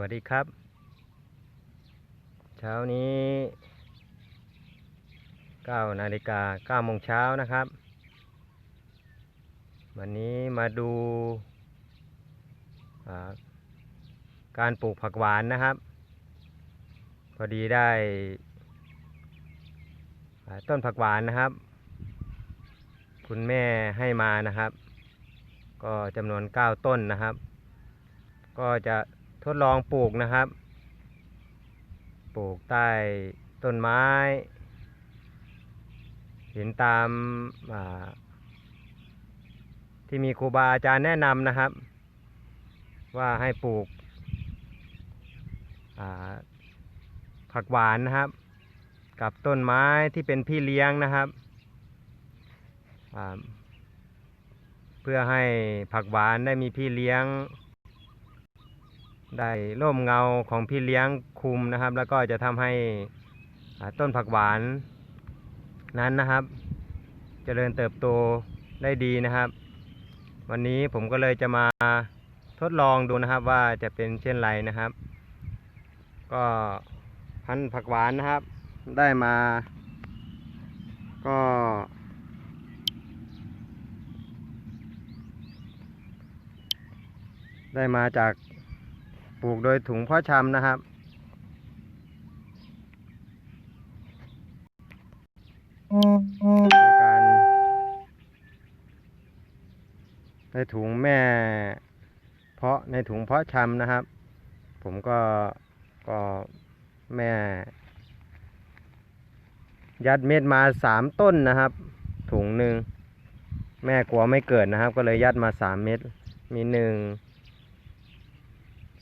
วัสดีครับ เช้านี้9นาฬิกา9โมงเช้านะครับ วันนี้มาดูาการปลูกผักหวานนะครับ พอดีได้ต้นผักหวานนะครับ คุณแม่ให้มานะครับ ก็จำนวน 9 ต้นนะครับ ก็จะ ทดลองปลูกนะครับ ปลูกใต้ต้นไม้ เห็นตามาที่มีครูบาอาจารย์แนะนำนะครับ ว่าให้ปลูกผักหวานนะครับ กับต้นไม้ที่เป็นพี่เลี้ยงนะครับ เพื่อให้ผักหวานได้มีพี่เลี้ยง ได้ร่มเงาของพี่เลี้ยงคุมนะครับ แล้วก็จะทำให้ต้นผักหวานนั้นนะครับเจริญเติบโตได้ดีนะครับ วันนี้ผมก็เลยจะมาทดลองดูนะครับว่าจะเป็นเช่นไรนะครับ ก็พันผักหวานนะครับ ได้มา ก็ ได้มาจาก ปลูกโดยถุงเพาะชำนะครับในการในถุงแม่ เพาะในถุงเพาะชำนะครับ ผมก็ก็แม่ ยัดเม็ดมาสามต้นนะครับ ถุงหนึ่งแม่กลัวไม่เกิดนะครับ ก็เลยยัดมาสามเม็ดมีหนึ่ง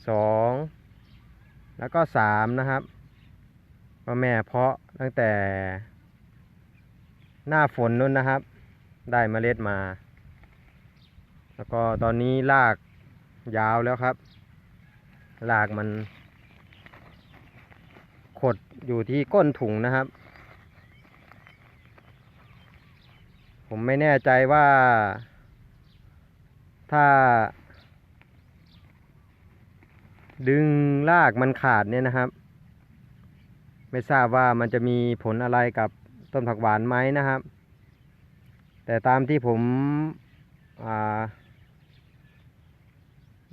สองแล้วก็สามนะครับก็แม่เพาะตั้งแต่ หน้าฝนนู้นนะครับ ได้เมล็ดมา แล้วก็ตอนนี้รากยาวแล้วครับรากมัน ขดอยู่ที่ก้นถุงนะครับ ผมไม่แน่ใจว่า ถ้า ดึงรากมันขาดเนี่ยนะครับ ไม่ทราบว่ามันจะมีผลอะไรกับต้นผักหวานไหมนะครับ แต่ตามที่ผม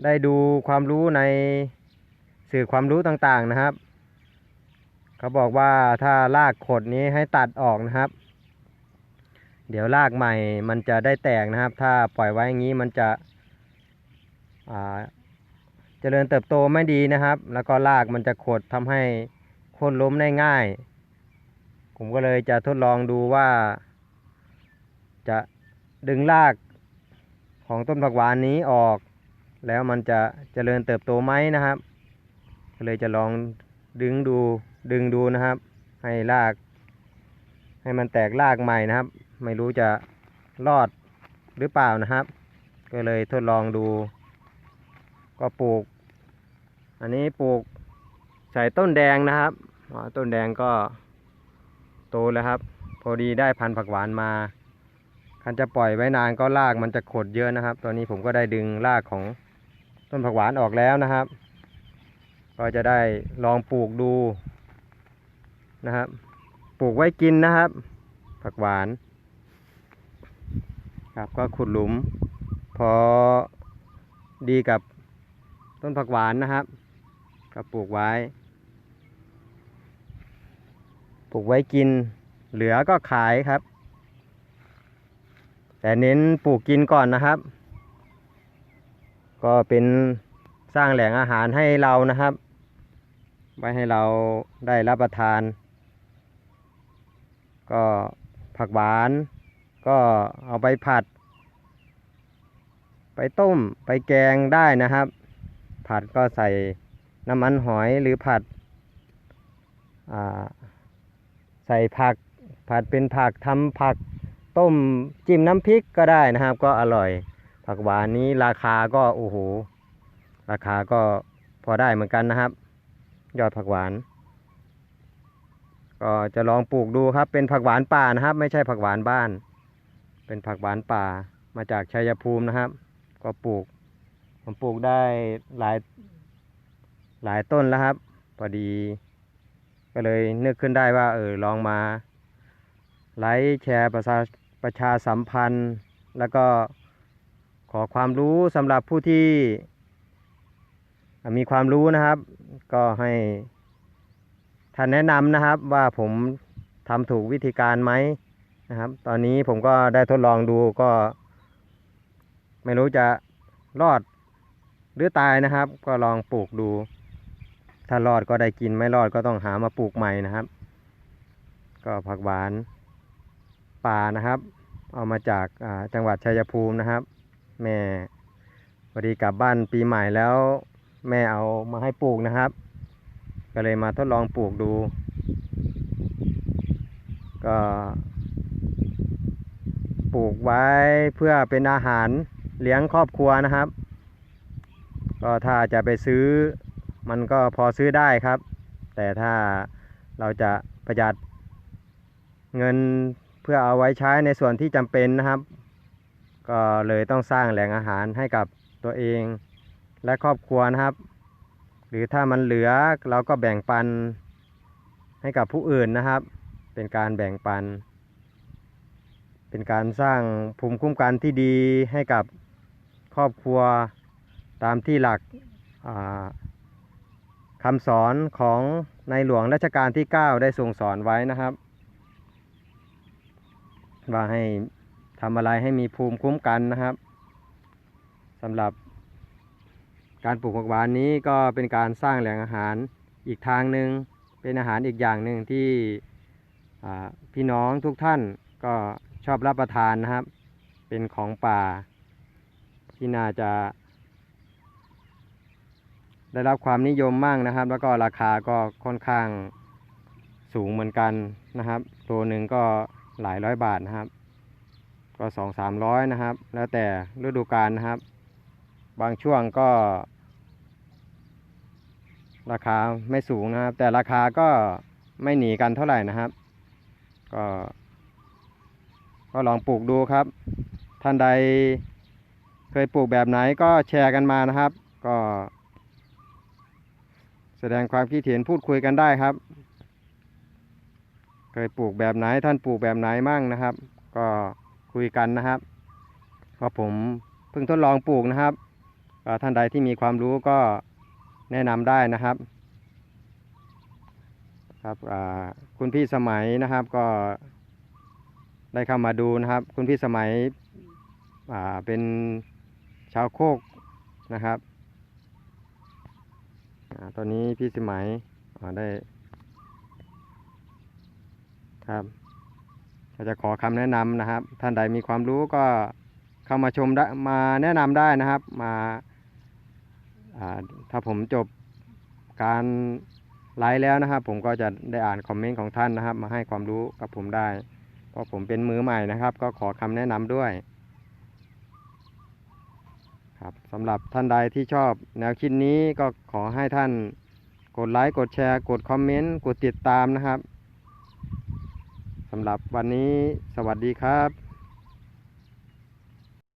ได้ดูความรู้ในสื่อความรู้ต่างๆนะครับ เขาบอกว่าถ้ารากขดนี้ให้ตัดออกนะครับ เดี๋ยวรากใหม่มันจะได้แตกนะครับ ถ้าปล่อยไว้อย่างนี้มันจะ เจริญเติบโตไม่ดีนะครับ แล้วก็รากมันจะขดทำให้โค่นล้มได้ง่าย ผมก็เลยจะทดลองดูว่า จะดึงรากของต้นผักหวานนี้ออก แล้วมันจะเจริญเติบโตไหมนะครับ ก็เลยจะลองดึงดูดึงดูนะครับ ให้ราก ให้มันแตกรากใหม่นะครับ ไม่รู้จะรอดหรือเปล่านะครับ ก็เลยทดลองดู ก็ปลูก อันนี้ปลูกใส่ต้นแดงนะครับต้นแดงก็โตแล้วครับ พอดีได้พันธุ์ผักหวานมาคันจะปล่อยไว้นานก็รากมันจะขดเยอะนะครับ ตอนนี้ผมก็ได้ดึงรากของต้นผักหวานออกแล้วนะครับ ก็จะได้ลองปลูกดูนะครับ ปลูกไว้กินนะครับ ผักหวาน ครับก็ขุดหลุม พอดีกับ ต้นผักหวานนะครับก็ปลูกไว้ ปลูกไว้กิน เหลือก็ขายครับ แต่เน้นปลูกกินก่อนนะครับ ก็เป็นสร้างแหล่งอาหารให้เรานะครับ ไว้ให้เราได้รับประทาน ก็ผักหวาน ก็เอาไปผัด ไปต้มไปแกงได้นะครับ ผัดก็ใส่น้ำมันหอยหรือผัดใส่ผักผัดเป็นผักทำผักต้มจิ้มน้ำพริกก็ได้นะครับ ก็อร่อย ผักหวานนี้ราคาก็โอ้โหราคาก็พอได้เหมือนกันนะครับ ยอดผักหวาน ก็จะลองปลูกดูครับ เป็นผักหวานป่านะครับ ไม่ใช่ผักหวานบ้าน เป็นผักหวานป่ามาจากชัยภูมินะครับ ก็ปลูก ผมปลูกได้หลายหลายต้นแล้วครับ พอดี ก็เลยนึกขึ้นได้ว่า เออลองมาไลค์แชร์ประชาประชาสัมพันธ์ แล้วก็ขอความรู้สำหรับผู้ที่ มีความรู้นะครับ ก็ให้ท่านแนะนำนะครับว่าผมทำถูกวิธีการไหมนะครับ ตอนนี้ผมก็ได้ทดลองดูก็ ไม่รู้จะรอด หรือตายนะครับ ก็ลองปลูกดู ถ้ารอดก็ได้กินไม่รอดก็ต้องหามาปลูกใหม่นะครับ ก็ผักหวานป่านะครับ เอามาจากจังหวัดชัยภูมินะครับ แม่พอดีกลับบ้านปีใหม่แล้ว แม่เอามาให้ปลูกนะครับ ก็เลยมาทดลองปลูกดู ก็ปลูกไว้เพื่อเป็นอาหารเลี้ยงครอบครัวนะครับ ก็ถ้าจะไปซื้อมันก็พอซื้อได้ครับ แต่ถ้าเราจะประหยัดเงินเพื่อเอาไว้ใช้ในส่วนที่จำเป็นนะครับ ก็เลยต้องสร้างแหล่งอาหารให้กับตัวเองและครอบครัวนะครับ หรือถ้ามันเหลือเราก็แบ่งปันให้กับผู้อื่นนะครับ เป็นการแบ่งปัน เป็นการสร้างภูมิคุ้มกันที่ดีให้กับครอบครัว ตามที่หลักคำสอนของในหลวงรัชกาลที่ 9 ได้ทรงสอนไว้นะครับ ว่าให้ทำอะไรให้มีภูมิคุ้มกันนะครับสำหรับการปลูกผักหวานนี้ก็เป็นการสร้างแหล่งอาหารอีกทางหนึ่งเป็นอาหารอีกอย่างหนึ่งที่พี่น้องทุกท่านก็ชอบรับประทานนะครับ เป็นของป่าที่น่าจะ ได้รับความนิยมมากนะครับ แล้วก็ราคาก็ค่อนข้างสูงเหมือนกันนะครับตัวหนึ่งก็หลายร้อยบาทนะครับ ก็สองสามร้อยนะครับ แล้วแต่ฤดูกาลนะครับ บางช่วงก็ ราคาไม่สูงนะครับ แต่ราคาก็ไม่หนีกันเท่าไหร่นะครับ ก็ ก็ลองปลูกดูครับ ท่านใดเคยปลูกแบบไหนก็แชร์กันมานะครับ ก็ แสดงความคิดเห็นพูดคุยกันได้ครับ เคยปลูกแบบไหนท่านปลูกแบบไหนมั่งนะครับ ก็คุยกันนะครับเพราะผมเพิ่งทดลองปลูกนะครับท่านใดที่มีความรู้ก็แนะนำได้นะครับ ครับคุณพี่สมัยนะครับก็ได้เข้ามาดูนะครับ คุณพี่สมัยเป็นชาวโคกนะครับ ตอนนี้พี่สมัยอ่าได้ ครับก็จะขอคำแนะนำนะครับ ท่านใดมีความรู้ก็เข้ามาชมได้มาแนะนำได้นะครับ มาถ้าผมจบการไลฟ์แล้วนะครับ ผมก็จะได้อ่านคอมเมนต์ของท่านนะครับ มาให้ความรู้กับผมได้ เพราะผมเป็นมือใหม่นะครับ ก็ขอคำแนะนำด้วย ครับสำหรับท่านใดที่ชอบแนวคิดนี้ก็ขอให้ท่านกดไลค์กดแชร์ กดคอมเมนต์ กดติดตามนะครับสำหรับวันนี้สวัสดีครับ